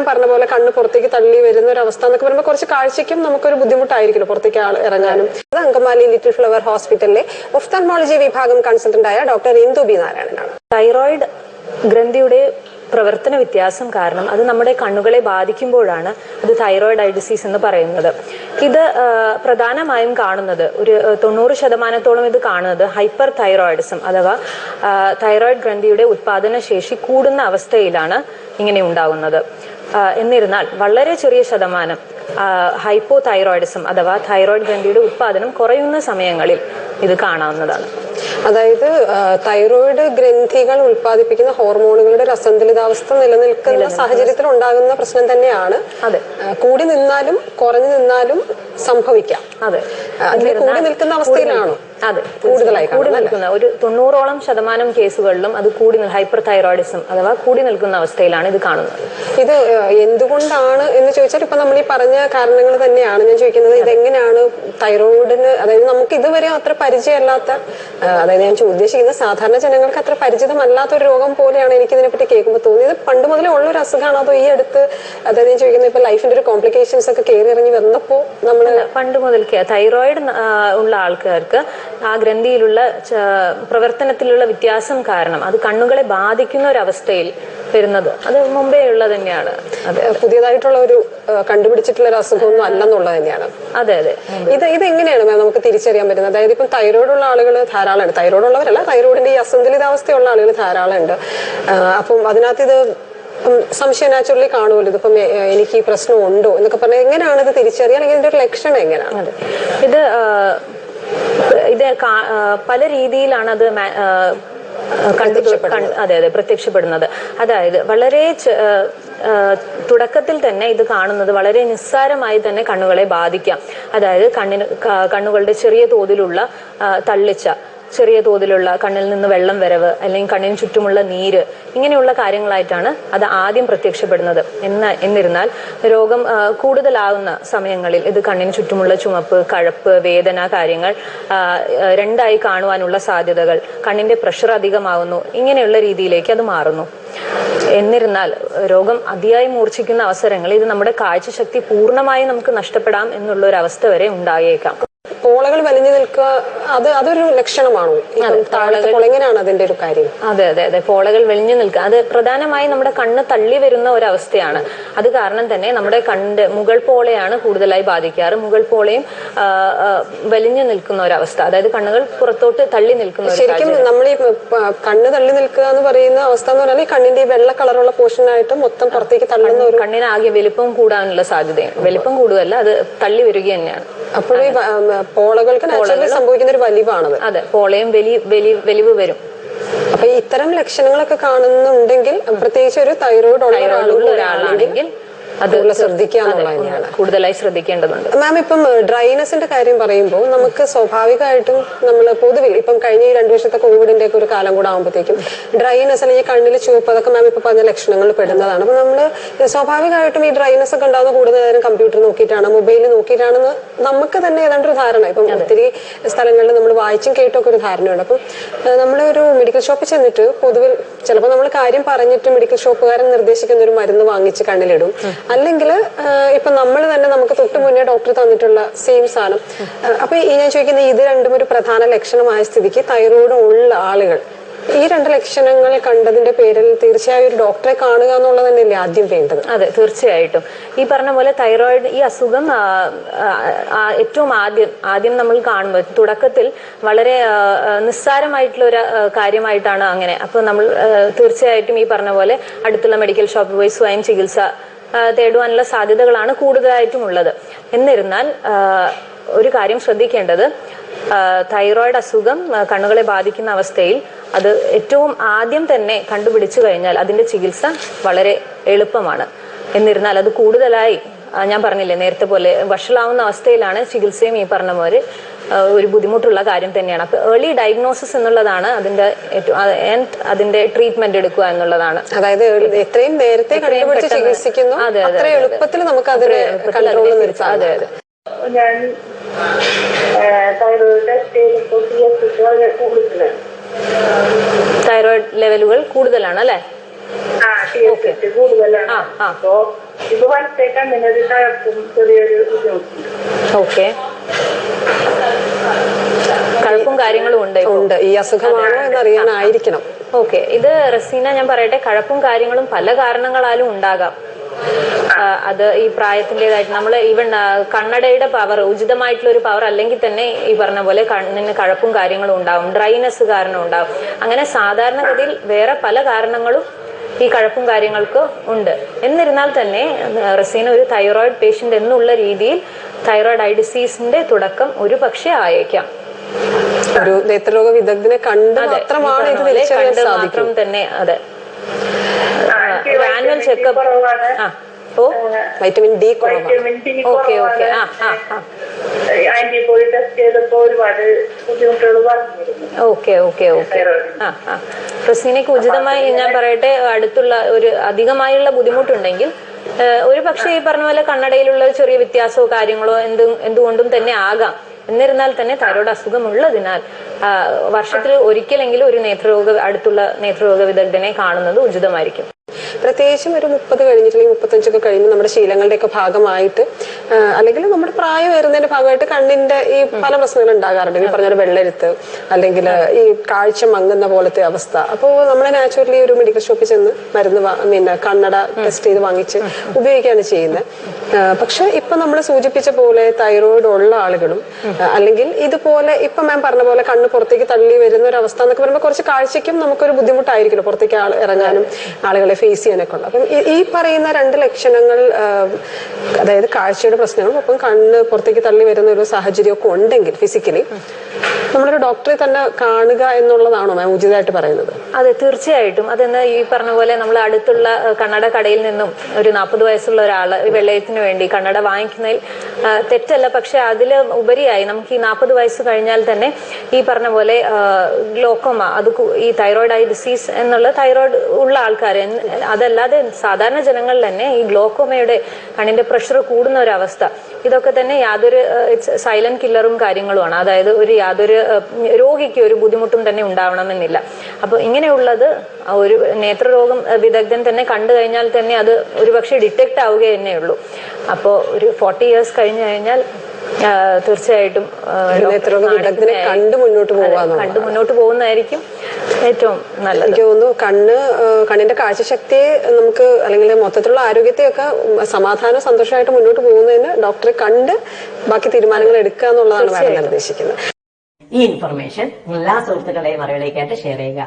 മാം പറഞ്ഞ പോലെ കണ്ണ് പുറത്തേക്ക് തള്ളി വരുന്ന ഒരു അവസ്ഥ എന്നൊക്കെ പറയുമ്പോൾ കുറച്ച് കാഴ്ചയ്ക്കും നമുക്കൊരു ബുദ്ധിമുട്ടായിരിക്കും പുറത്തേക്ക് ആൾ ഇറങ്ങാനും. അങ്കമാലി ലിറ്റിൽ ഫ്ലവർ ഹോസ്പിറ്റലിലെ ഒഫ്താൽമോളജി വിഭാഗം കൺസൾട്ടന്റായ ഡോക്ടർ ഇന്ദു ബി നാരായണനാണ്. തൈറോയിഡ് ഗ്രന്ഥിയുടെ പ്രവർത്തന വ്യത്യാസം കാരണം അത് നമ്മുടെ കണ്ണുകളെ ബാധിക്കുമ്പോഴാണ് അത് തൈറോയിഡ് ഐ ഡിസീസ് എന്ന് പറയുന്നത്. ഇത് പ്രധാനമായും കാണുന്നത് ഒരു തൊണ്ണൂറ് ശതമാനത്തോളം ഇത് കാണുന്നത് ഹൈപ്പർ തൈറോയിഡിസം അഥവാ തൈറോയിഡ് ഗ്രന്ഥിയുടെ ഉത്പാദന ശേഷി കൂടുന്ന അവസ്ഥയിലാണ് ഇങ്ങനെ ഉണ്ടാകുന്നത്. എന്നിരുന്നാൽ വളരെ ചെറിയ ശതമാനം ഹൈപ്പോ തൈറോയിഡിസം അഥവാ തൈറോയിഡ് ഗ്രന്ഥിയുടെ ഉത്പാദനം കുറയുന്ന സമയങ്ങളിൽ ഇത് കാണാവുന്നതാണ്. അതായത് തൈറോയിഡ് ഗ്രന്ഥികൾ ഉൽപ്പാദിപ്പിക്കുന്ന ഹോർമോണുകളുടെ ഒരു അസന്തുലിതാവസ്ഥ നിലനിൽക്കുന്ന സാഹചര്യത്തിൽ ഉണ്ടാകുന്ന പ്രശ്നം തന്നെയാണ്. അതെ. കൂടി നിന്നാലും കുറഞ്ഞു നിന്നാലും സംഭവിക്കാം. അതെ. അതിൽ കൂടി നിൽക്കുന്ന അവസ്ഥയിലാണോ? അതെ കൂടുതലായി കൂടി നിൽക്കുന്ന ഒരു തൊണ്ണൂറോളം ശതമാനം കേസുകളിലും അത് കൂടി ഹൈപ്പർ തൈറോയിഡിസം അഥവാ കൂടി നിൽക്കുന്ന അവസ്ഥയിലാണ് ഇത് കാണുന്നത്. ഇത് എന്തുകൊണ്ടാണ് എന്ന് ചോദിച്ചാൽ ഇപ്പൊ നമ്മൾ ഈ പറഞ്ഞ കാരണങ്ങൾ തന്നെയാണ് ഞാൻ ചോദിക്കുന്നത്. ഇതെങ്ങനെയാണ് തൈറോയിഡിന് അതായത് നമുക്ക് ഇതുവരെ അത്ര പരിചയമല്ലാത്ത അതായത് ഞാൻ ഉദ്ദേശിക്കുന്നത് സാധാരണ ജനങ്ങൾക്ക് അത്ര പരിചിതമല്ലാത്ത ഒരു രോഗം പോലെയാണ് എനിക്ക് ഇതിനെപ്പറ്റി കേൾക്കുമ്പോൾ തോന്നിയത്. പണ്ട് മുതലേ ഉള്ള ഒരു അസുഖമാണോ അതോ ഈ അടുത്ത് അതായത് ഞാൻ ചോദിക്കുന്നത് ഇപ്പൊ ലൈഫിന്റെ ഒരു കോംപ്ലിക്കേഷൻസ് ഒക്കെ കയറി ഇറങ്ങി വന്നപ്പോ നമ്മൾ പണ്ട് മുതൽക്കേ തൈറോയിഡ് ഉള്ള ആൾക്കാർക്ക് ആ ഗ്രന്ഥിയിലുള്ള പ്രവർത്തനത്തിലുള്ള വ്യത്യാസം കാരണം അത് കണ്ണുകളെ ബാധിക്കുന്ന ഒരു അവസ്ഥയിൽ വരുന്നത്. അത് മുമ്പേ ഉള്ളത് തന്നെയാണ്. പുതിയതായിട്ടുള്ള ഒരു കണ്ടുപിടിച്ചിട്ടുള്ള ഒരു അസുഖമൊന്നും അല്ലെന്നുള്ളത് തന്നെയാണ്. അതെ അതെ. ഇത് ഇത് എങ്ങനെയാണ് മാം നമുക്ക് തിരിച്ചറിയാൻ പറ്റുന്നത്? അതായത് ഇപ്പം തൈറോയ്ഡ് ഉള്ള ആളുകൾ ധാരാളമുണ്ട്. തൈറോയ്ഡ് ഉള്ളവരല്ല തൈറോയിഡിന്റെ ഈ അസന്തുലിതാവസ്ഥയുള്ള ആളുകൾ ധാരാളമുണ്ട്. അപ്പം അതിനകത്ത് ഇത് സംശയം നാച്ചുറലി കാണുമല്ലോ. ഇതിപ്പം എനിക്ക് ഈ പ്രശ്നം ഉണ്ടോ എന്നൊക്കെ പറഞ്ഞാൽ എങ്ങനെയാണ് ഇത് തിരിച്ചറിയാൻ? അല്ലെങ്കിൽ ഇതിന്റെ ഒരു ലക്ഷണം എങ്ങനെയാണ്? ഇത് ഇത് പല രീതിയിലാണ് അത് അതെ അതെ പ്രത്യക്ഷപ്പെടുന്നത്. അതായത് വളരെ തുടക്കത്തിൽ തന്നെ ഇത് കാണുന്നത് വളരെ നിസ്സാരമായി തന്നെ കണ്ണുകളെ ബാധിക്കാം. അതായത് കണ്ണിന് കണ്ണുകളുടെ ചെറിയ തോതിലുള്ള തള്ളിച്ച ചെറിയ തോതിലുള്ള കണ്ണിൽ നിന്ന് വെള്ളം വരവ് അല്ലെങ്കിൽ കണ്ണിന് ചുറ്റുമുള്ള നീര് ഇങ്ങനെയുള്ള കാര്യങ്ങളായിട്ടാണ് അത് ആദ്യം പ്രത്യക്ഷപ്പെടുന്നത്. എന്ന എന്നിരുന്നാൽ രോഗം കൂടുതലാകുന്ന സമയങ്ങളിൽ ഇത് കണ്ണിന് ചുറ്റുമുള്ള ചുമപ്പ് കഴപ്പ് വേദന കാര്യങ്ങൾ രണ്ടായി കാണുവാനുള്ള സാധ്യതകൾ കണ്ണിന്റെ പ്രഷർ അധികമാകുന്നു ഇങ്ങനെയുള്ള രീതിയിലേക്ക് അത് മാറുന്നു. എന്നിരുന്നാൽ രോഗം അതിയായി മൂർച്ഛിക്കുന്ന അവസരങ്ങളിൽ ഇത് നമ്മുടെ കാഴ്ചശക്തി പൂർണമായും നമുക്ക് നഷ്ടപ്പെടാം എന്നുള്ള ഒരു അവസ്ഥ വരെ ഉണ്ടായേക്കാം. പോളകൾ വലിഞ്ഞു നിൽക്കുക അത് അതൊരു ലക്ഷണമാണോ? എങ്ങനെയാണ് അതിന്റെ ഒരു കാര്യം. അതെ അതെ അതെ. പോളകൾ വെളിഞ്ഞു നിൽക്കുക. അത് പ്രധാനമായും നമ്മുടെ കണ്ണ് തള്ളി വരുന്ന ഒരവസ്ഥയാണ്. അത് കാരണം തന്നെ നമ്മുടെ കണ്ട് മുകൾ പോളയാണ് കൂടുതലായി ബാധിക്കാറ്. മുകൾ പോളയും വലിഞ്ഞു നിൽക്കുന്ന ഒരവസ്ഥ. അതായത് കണ്ണുകൾ പുറത്തോട്ട് തള്ളി നിൽക്കുന്ന ശരിക്കും നമ്മൾ ഈ കണ്ണ് തള്ളി നിൽക്കുക എന്ന് പറയുന്ന അവസ്ഥ എന്ന് പറഞ്ഞാൽ കണ്ണിന്റെ ഈ വെള്ള കളറുള്ള പോർഷനായിട്ട് മൊത്തം പുറത്തേക്ക് തള്ളുന്ന ഒരു കണ്ണിനാകെ വലിപ്പം കൂടാനുള്ള സാധ്യതയും വലിപ്പം കൂടുകയല്ല അത് തള്ളി വരിക തന്നെയാണ്. അപ്പോഴും ഈ പോളകൾക്ക് സംഭവിക്കുന്ന ഒരു വലിവാണത്. അതെ പോളയും വലി വലി വലിവ് വരും. അപ്പൊ ഇത്തരം ലക്ഷണങ്ങളൊക്കെ കാണുന്നുണ്ടെങ്കിൽ പ്രത്യേകിച്ച് ഒരു തൈറോയിഡ് ഉള്ള ഒരാളാണെങ്കിൽ അത് ശ്രദ്ധിക്കാന്നുള്ളതാണ് കൂടുതലായി ശ്രദ്ധിക്കേണ്ടതുണ്ട്. മാം ഇപ്പം ഡ്രൈനെസിന്റെ കാര്യം പറയുമ്പോൾ നമുക്ക് സ്വാഭാവികമായിട്ടും നമ്മൾ പൊതുവിൽ ഇപ്പം കഴിഞ്ഞ ഈ രണ്ടു വർഷത്തെ കോവിഡിന്റെ ഒക്കെ ഒരു കാലം കൂടെ ആകുമ്പോഴത്തേക്കും ഡ്രൈനെസ് അല്ലെങ്കിൽ കണ്ണിൽ ചുവപ്പ് അതൊക്കെ മാം ഇപ്പൊ പറഞ്ഞ ലക്ഷണങ്ങൾ പെടുന്നതാണ്. അപ്പൊ നമ്മൾ സ്വാഭാവികമായിട്ടും ഈ ഡ്രൈനെസ് ഒക്കെ ഉണ്ടാകുന്ന കൂടുതൽ നേരം കമ്പ്യൂട്ടർ നോക്കിയിട്ടാണ് മൊബൈൽ നോക്കിയിട്ടാണെന്ന് നമുക്ക് തന്നെ ഏതാണ്ട് ഒരു ധാരണ. ഇപ്പം ഒത്തിരി സ്ഥലങ്ങളിൽ നമ്മൾ വായിച്ചും കേട്ടൊക്കെ ഒരു ധാരണയുണ്ട്. അപ്പം നമ്മൾ ഒരു മെഡിക്കൽ ഷോപ്പിൽ ചെന്നിട്ട് പൊതുവിൽ ചിലപ്പോൾ നമ്മൾ കാര്യം പറഞ്ഞിട്ട് മെഡിക്കൽ ഷോപ്പുകാരൻ നിർദ്ദേശിക്കുന്ന ഒരു മരുന്ന് വാങ്ങിച്ച് കണ്ണിലിടും. അല്ലെങ്കിൽ ഇപ്പൊ നമ്മൾ തന്നെ നമുക്ക് തൊട്ട് മുന്നേ ഡോക്ടർ തന്നിട്ടുള്ള സെയിം സാധനം. അപ്പൊ ഈ ഞാൻ ചോദിക്കുന്നത് ഇത് രണ്ടും ഒരു പ്രധാന ലക്ഷണമായ സ്ഥിതിക്ക് തൈറോയിഡ് ഉള്ള ആളുകൾ. ഈ രണ്ട് ലക്ഷണങ്ങൾ കണ്ടതിന്റെ പേരിൽ തീർച്ചയായും ഒരു ഡോക്ടറെ കാണുക എന്നുള്ളത് തന്നെയല്ലേ ആദ്യം വേണ്ടത്? അതെ തീർച്ചയായിട്ടും. ഈ പറഞ്ഞ പോലെ തൈറോയിഡ് ഈ അസുഖം ഏറ്റവും ആദ്യം ആദ്യം നമ്മൾ കാണുമ്പോൾ തുടക്കത്തിൽ വളരെ നിസ്സാരമായിട്ടുള്ള ഒരു കാര്യമായിട്ടാണ് അങ്ങനെ. അപ്പോൾ നമ്മൾ തീർച്ചയായിട്ടും ഈ പറഞ്ഞ പോലെ അടുത്തുള്ള മെഡിക്കൽ ഷോപ്പിൽ പോയി സ്വയം ചികിത്സ തേടുവാനുള്ള സാധ്യതകളാണ് കൂടുതലായിട്ടും ഉള്ളത്. എന്നിരുന്നാൽ ഒരു കാര്യം ശ്രദ്ധിക്കേണ്ടത് തൈറോയിഡ് അസുഖം കണ്ണുകളെ ബാധിക്കുന്ന അവസ്ഥയിൽ അത് ഏറ്റവും ആദ്യം തന്നെ കണ്ടുപിടിച്ചു കഴിഞ്ഞാൽ അതിന്റെ ചികിത്സ വളരെ എളുപ്പമാണ്. എന്നിരുന്നാൽ അത് കൂടുതലായി ഞാൻ പറഞ്ഞില്ലേ നേരത്തെ പോലെ വഷളാവുന്ന അവസ്ഥയിലാണ് ചികിത്സയും ഈ പറഞ്ഞ പോലെ ഒരു ബുദ്ധിമുട്ടുള്ള കാര്യം തന്നെയാണ്. അപ്പൊ ഏർലി ഡയഗ്നോസിസ് എന്നുള്ളതാണ് അതിന്റെ ഏറ്റവും അതിന്റെ ട്രീറ്റ്മെന്റ് എടുക്കുക എന്നുള്ളതാണ്. അതായത് എത്രയും നേരത്തെ കണ്ടുപിടിച്ച് ചികിത്സിക്കുന്നു. അതെ, അതെ. എളുപ്പത്തിൽ നമുക്ക് അതിനെ കൺട്രോൾ നിർത്താം അതെ അതെ. ഞാൻ തൈറോയിഡ് ടെസ്റ്റ് ചെയ്തപ്പോൾ എസ് കൂടുതലാണ്. തൈറോയിഡ് ലെവലുകൾ കൂടുതലാണ് അല്ലെ? ഓക്കെ കഴപ്പും കാര്യങ്ങളും ഉണ്ട് ഉണ്ട്. ഈ അസുഖമാണോ എന്നറിയാനായിരിക്കണം. ഓക്കെ. ഇത് റസീന ഞാൻ പറയട്ടെ കഴപ്പും കാര്യങ്ങളും പല കാരണങ്ങളാലും ഉണ്ടാകാം. അത് ഈ പ്രായത്തിന്റെതായിട്ട് നമ്മൾ ഈവൻ കണ്ണടയുടെ പവർ ഉചിതമായിട്ടുള്ള ഒരു പവർ അല്ലെങ്കിൽ തന്നെ ഈ പറഞ്ഞ പോലെ കണ്ണിന് കഴപ്പും കാര്യങ്ങളും ഉണ്ടാവും. ഡ്രൈനെസ് കാരണം ഉണ്ടാവും. അങ്ങനെ സാധാരണഗതിയിൽ വേറെ പല കാരണങ്ങളും ഈ കഴപ്പും കാര്യങ്ങൾക്ക് ഉണ്ട്. എന്നിരുന്നാൽ തന്നെ റസീന ഒരു തൈറോയിഡ് പേഷ്യന്റ് എന്നുള്ള രീതിയിൽ തൈറോയിഡ് ഐ ഡിസീസിന്റെ തുടക്കം ഒരു പക്ഷേ ആയേക്കാം. ഒരു നേത്രരോഗ വിദഗ്ധനെ കണ്ട് മാത്രമാണ് ഇത് കണ്ട് മാത്രം തന്നെ അതെ. ആനുവൽ ചെക്കപ്പ് ആ ഓ. വൈറ്റമിൻ ഡി കുറവാണ്. ഓക്കെ ഓക്കെ ആ ആ ആ. ആന്റിബോഡി ടെസ്റ്റ് ചെയ്തപ്പോ ഒരുപാട് ബുദ്ധിമുട്ടുകൾ പറഞ്ഞിരുന്നു ഓക്കെ ഓക്കെ ഓക്കെ ആ ആ. റസീനയ്ക്ക് ഉചിതമായി ഞാൻ പറയട്ടെ അടുത്തുള്ള ഒരു അധികമായുള്ള ബുദ്ധിമുട്ടുണ്ടെങ്കിൽ ഒരു പക്ഷേ ഈ പറഞ്ഞ പോലെ കണ്ണടയിലുള്ള ചെറിയ വ്യത്യാസമോ കാര്യങ്ങളോ എന്തും എന്തുകൊണ്ടും തന്നെ ആകാം. എന്നിരുന്നാൽ തന്നെ തൈറോയ്ഡ് അസുഖമുള്ളതിനാൽ വർഷത്തിൽ ഒരിക്കലെങ്കിലും ഒരു നേത്രരോഗ അടുത്തുള്ള നേത്രരോഗ വിദഗ്ധനെ കാണുന്നത് ഉചിതമായിരിക്കും. പ്രത്യേകിച്ചും ഒരു മുപ്പത് കഴിഞ്ഞിട്ടുണ്ടെങ്കിൽ മുപ്പത്തഞ്ചൊക്കെ കഴിയുമ്പോൾ നമ്മുടെ ശീലങ്ങളുടെയൊക്കെ ഭാഗമായിട്ട് അല്ലെങ്കിൽ നമ്മുടെ പ്രായം വരുന്നതിന്റെ ഭാഗമായിട്ട് കണ്ണിന്റെ ഈ പല പ്രശ്നങ്ങൾ ഉണ്ടാകാറുണ്ട്. ഈ പറഞ്ഞ വെള്ളരുത്ത് അല്ലെങ്കിൽ ഈ കാഴ്ച മങ്ങുന്ന പോലത്തെ അവസ്ഥ. അപ്പോൾ നമ്മളെ നാച്ചുറലി ഒരു മെഡിക്കൽ ഷോപ്പിൽ ചെന്ന് മരുന്ന് പിന്നെ കണ്ണട ടെസ്റ്റ് ചെയ്ത് വാങ്ങിച്ച് ഉപയോഗിക്കുകയാണ് ചെയ്യുന്നത്. പക്ഷെ ഇപ്പൊ നമ്മൾ സൂചിപ്പിച്ച പോലെ തൈറോയിഡ് ഉള്ള ആളുകളും അല്ലെങ്കിൽ ഇതുപോലെ ഇപ്പൊ മാം പറഞ്ഞ പോലെ കണ്ണ് പുറത്തേക്ക് തള്ളി വരുന്ന ഒരു അവസ്ഥ എന്നൊക്കെ പറയുമ്പോൾ കുറച്ച് കാഴ്ചയ്ക്കും നമുക്കൊരു ബുദ്ധിമുട്ടായിരിക്കുമല്ലോ പുറത്തേക്ക് ഇറങ്ങാനും ആളുകളെ ഫേസ് ചെയ്യാനൊക്കെ ഉള്ളത് അപ്പം ഈ- പറയുന്ന രണ്ട് ലക്ഷണങ്ങൾ അതായത് കാഴ്ചയുടെ പ്രശ്നങ്ങളും ഒപ്പം കണ്ണ് പുറത്തേക്ക് തള്ളി വരുന്ന ഒരു സാഹചര്യമൊക്കെ ഉണ്ടെങ്കിൽ ഫിസിക്കലി നമ്മളൊരു ഡോക്ടറെ തന്നെ കാണുക എന്നുള്ളതാണോ മാം ഉചിതമായിട്ട് പറയുന്നത്? അതെ തീർച്ചയായിട്ടും. അതെന്ന് ഈ പറഞ്ഞ പോലെ നമ്മൾ അടുത്തുള്ള കണ്ണട കടയിൽ നിന്നും ഒരു നാൽപ്പത് വയസ്സുള്ള ഒരാൾ വെള്ളയത്തിന് വേണ്ടി കണ്ണട വാങ്ങിക്കുന്നതിൽ തെറ്റല്ല. പക്ഷെ അതിൽ ഉപരിയായി. നമുക്ക് ഈ നാൽപ്പത് വയസ്സ് കഴിഞ്ഞാൽ തന്നെ ഈ പറഞ്ഞ പോലെ ഗ്ലോക്കോമ അത് ഈ തൈറോയിഡ് ഐ ഡിസീസ് എന്നുള്ള തൈറോയ്ഡ് ഉള്ള ആൾക്കാർ അതല്ലാതെ സാധാരണ ജനങ്ങളിൽ തന്നെ ഈ ഗ്ലോക്കോമയുടെ കണ്ണിന്റെ പ്രഷർ കൂടുന്ന ഒരു അവസ്ഥ ഇതൊക്കെ തന്നെ യാതൊരു സൈലന്റ് കില്ലറും കാര്യങ്ങളുമാണ്. അതായത് ഒരു യാതൊരു രോഗിക്ക് ഒരു ബുദ്ധിമുട്ടും തന്നെ ഉണ്ടാവണമെന്നില്ല. അപ്പോൾ ഇങ്ങനെയുള്ളത് ഒരു നേത്രരോഗം വിദഗ്ധൻ തന്നെ കണ്ടു കഴിഞ്ഞാൽ തന്നെ അത് ഒരുപക്ഷെ ഡിറ്റക്ട് ആവുക തന്നെ ഉള്ളൂ. അപ്പോൾ ഒരു ഫോർട്ടി ഇയേഴ്സ് കഴിഞ്ഞു കഴിഞ്ഞാൽ തീർച്ചയായിട്ടും. കണ്ട് മുന്നോട്ട് കണ്ട് മുന്നോട്ട് പോകുന്നതായിരിക്കും ഏറ്റവും നല്ലത്. എനിക്ക് തോന്നുന്നു കണ്ണ് കണ്ണിന്റെ കാഴ്ചശക്തിയെ നമുക്ക് അല്ലെങ്കിൽ മൊത്തത്തിലുള്ള ആരോഗ്യത്തെയൊക്കെ ഒക്കെ സമാധാനം സന്തോഷമായിട്ട് മുന്നോട്ട് പോകുന്നതിന് ഡോക്ടറെ കണ്ട് ബാക്കി തീരുമാനങ്ങൾ എടുക്കുക എന്നുള്ളതാണ് നിർദ്ദേശിക്കുന്നത് ഈ ഇൻഫർമേഷൻ എല്ലാ സുഹൃത്തുക്കളുടെയും അറിവിലേക്കായിട്ട് ഷെയർ ചെയ്യുക.